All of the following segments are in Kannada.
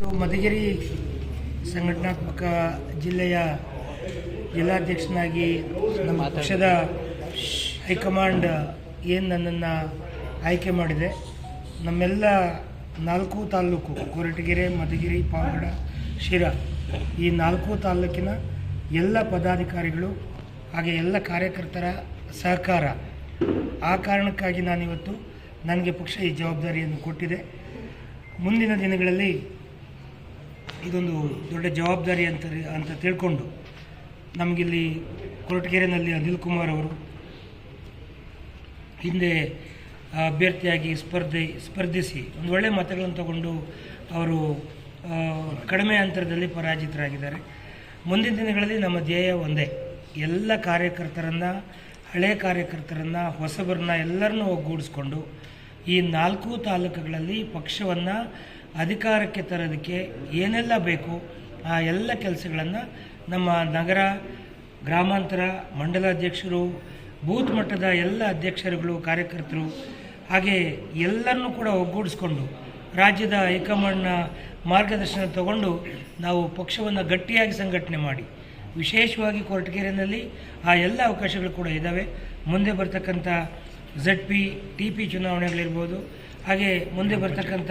ಮಧುಗಿರಿ ಸಂಘಟನಾತ್ಮಕ ಜಿಲ್ಲೆಯ ಜಿಲ್ಲಾಧ್ಯಕ್ಷನಾಗಿ ನಮ್ಮ ಪಕ್ಷದ ಹೈಕಮಾಂಡ್ ಏನು ನನ್ನನ್ನು ಆಯ್ಕೆ ಮಾಡಿದೆ. ನಮ್ಮೆಲ್ಲ ನಾಲ್ಕು ತಾಲೂಕು ಕೊರಟಗೆರೆ, ಮಧುಗಿರಿ, ಪಾವಗಡ, ಶಿರ, ಈ ನಾಲ್ಕು ತಾಲೂಕಿನ ಎಲ್ಲ ಪದಾಧಿಕಾರಿಗಳು ಹಾಗೆ ಎಲ್ಲ ಕಾರ್ಯಕರ್ತರ ಸಹಕಾರ. ಆ ಕಾರಣಕ್ಕಾಗಿ ನಾನಿವತ್ತು ನನಗೆ ಪಕ್ಷ ಈ ಜವಾಬ್ದಾರಿಯನ್ನು ಕೊಟ್ಟಿದೆ. ಮುಂದಿನ ದಿನಗಳಲ್ಲಿ ಇದೊಂದು ದೊಡ್ಡ ಜವಾಬ್ದಾರಿ ಅಂತ ಅಂತ ತಿಳ್ಕೊಂಡು ನಮಗಿಲ್ಲಿ ಕೊರಟಗೆರೆನಲ್ಲಿ ಅನಿಲ್ ಕುಮಾರ್ ಅವರು ಹಿಂದೆ ಅಭ್ಯರ್ಥಿಯಾಗಿ ಸ್ಪರ್ಧೆ, ಸ್ಪರ್ಧಿಸಿ ಒಂದು ಒಳ್ಳೆಯ ಮತಗಳನ್ನು ತಗೊಂಡು ಅವರು ಕಡಿಮೆ ಅಂತರದಲ್ಲಿ ಪರಾಜಿತರಾಗಿದ್ದಾರೆ. ಮುಂದಿನ ದಿನಗಳಲ್ಲಿ ನಮ್ಮ ಧ್ಯೇಯ ಒಂದೇ. ಎಲ್ಲ ಕಾರ್ಯಕರ್ತರನ್ನು ಹಳೆಯ ಕಾರ್ಯಕರ್ತರನ್ನು, ಹೊಸಬರನ್ನ ಎಲ್ಲರನ್ನೂ ಒಗ್ಗೂಡಿಸ್ಕೊಂಡು ಈ ನಾಲ್ಕು ತಾಲೂಕುಗಳಲ್ಲಿ ಪಕ್ಷವನ್ನು ಅಧಿಕಾರಕ್ಕೆ ತರೋದಕ್ಕೆ ಏನೆಲ್ಲ ಬೇಕು, ಆ ಎಲ್ಲ ಕೆಲಸಗಳನ್ನು ನಮ್ಮ ನಗರ ಗ್ರಾಮಾಂತರ ಮಂಡಲಾಧ್ಯಕ್ಷರು, ಬೂತ್ ಮಟ್ಟದ ಎಲ್ಲ ಅಧ್ಯಕ್ಷರುಗಳು, ಕಾರ್ಯಕರ್ತರು, ಹಾಗೆ ಎಲ್ಲರನ್ನೂ ಕೂಡ ಒಗ್ಗೂಡಿಸ್ಕೊಂಡು ರಾಜ್ಯದ ಹೈಕಮಾಂಡ್ನ ಮಾರ್ಗದರ್ಶನ ತಗೊಂಡು ನಾವು ಪಕ್ಷವನ್ನು ಗಟ್ಟಿಯಾಗಿ ಸಂಘಟನೆ ಮಾಡಿ, ವಿಶೇಷವಾಗಿ ಕೊರಟಗೆರೆಯಲ್ಲಿ ಆ ಎಲ್ಲ ಅವಕಾಶಗಳು ಕೂಡ ಇದ್ದಾವೆ ಮುಂದೆ ಬರ್ತಕ್ಕಂಥ ಝಡ್ ಪಿ ಟಿ ಪಿ ಚುನಾವಣೆಗಳಿರ್ಬೋದು, ಹಾಗೆ ಮುಂದೆ ಬರ್ತಕ್ಕಂಥ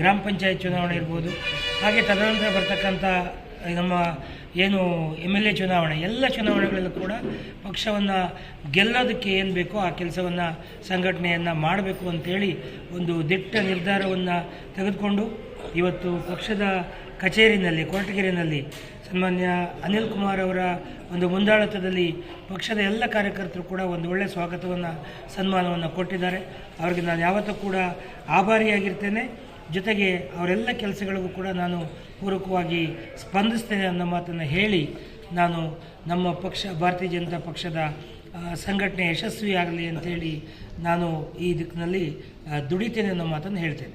ಗ್ರಾಮ ಪಂಚಾಯತ್ ಚುನಾವಣೆ ಇರ್ಬೋದು ಹಾಗೆ ತದನಂತರ ಬರ್ತಕ್ಕಂಥ ನಮ್ಮ ಏನು ಎಂ ಎಲ್ ಎ ಚುನಾವಣೆ, ಎಲ್ಲ ಚುನಾವಣೆಗಳಲ್ಲೂ ಕೂಡ ಪಕ್ಷವನ್ನು ಗೆಲ್ಲೋದಕ್ಕೆ ಏನು ಬೇಕೋ ಆ ಕೆಲಸವನ್ನು ಸಂಘಟನೆಯನ್ನು ಮಾಡಬೇಕು ಅಂತೇಳಿ ಒಂದು ದಿಟ್ಟ ನಿರ್ಧಾರವನ್ನು ತೆಗೆದುಕೊಂಡು ಇವತ್ತು ಪಕ್ಷದ ಕಚೇರಿನಲ್ಲಿ ಕೊರಟಗೆರೆಯಲ್ಲಿ ಸನ್ಮಾನ್ಯ ಅನಿಲ್ ಕುಮಾರ್ ಅವರ ಒಂದು ಮುಂದಾಳತ್ವದಲ್ಲಿ ಪಕ್ಷದ ಎಲ್ಲ ಕಾರ್ಯಕರ್ತರು ಕೂಡ ಒಂದು ಒಳ್ಳೆಯ ಸ್ವಾಗತವನ್ನು, ಸನ್ಮಾನವನ್ನು ಕೊಟ್ಟಿದ್ದಾರೆ. ಅವರಿಗೆ ನಾನು ಯಾವತ್ತೂ ಕೂಡ ಆಭಾರಿಯಾಗಿರ್ತೇನೆ. ಜೊತೆಗೆ ಅವರೆಲ್ಲ ಕೆಲಸಗಳಿಗೂ ಕೂಡ ನಾನು ಪೂರಕವಾಗಿ ಸ್ಪಂದಿಸ್ತೇನೆ ಅನ್ನೋ ಮಾತನ್ನು ಹೇಳಿ ನಾನು ನಮ್ಮ ಪಕ್ಷ, ಭಾರತೀಯ ಜನತಾ ಪಕ್ಷದ ಸಂಘಟನೆ ಯಶಸ್ವಿಯಾಗಲಿ ಅಂತೇಳಿ ನಾನು ಈ ದಿಕ್ಕಿನಲ್ಲಿ ದುಡಿತೇನೆ ಅನ್ನೋ ಮಾತನ್ನು ಹೇಳ್ತೇನೆ.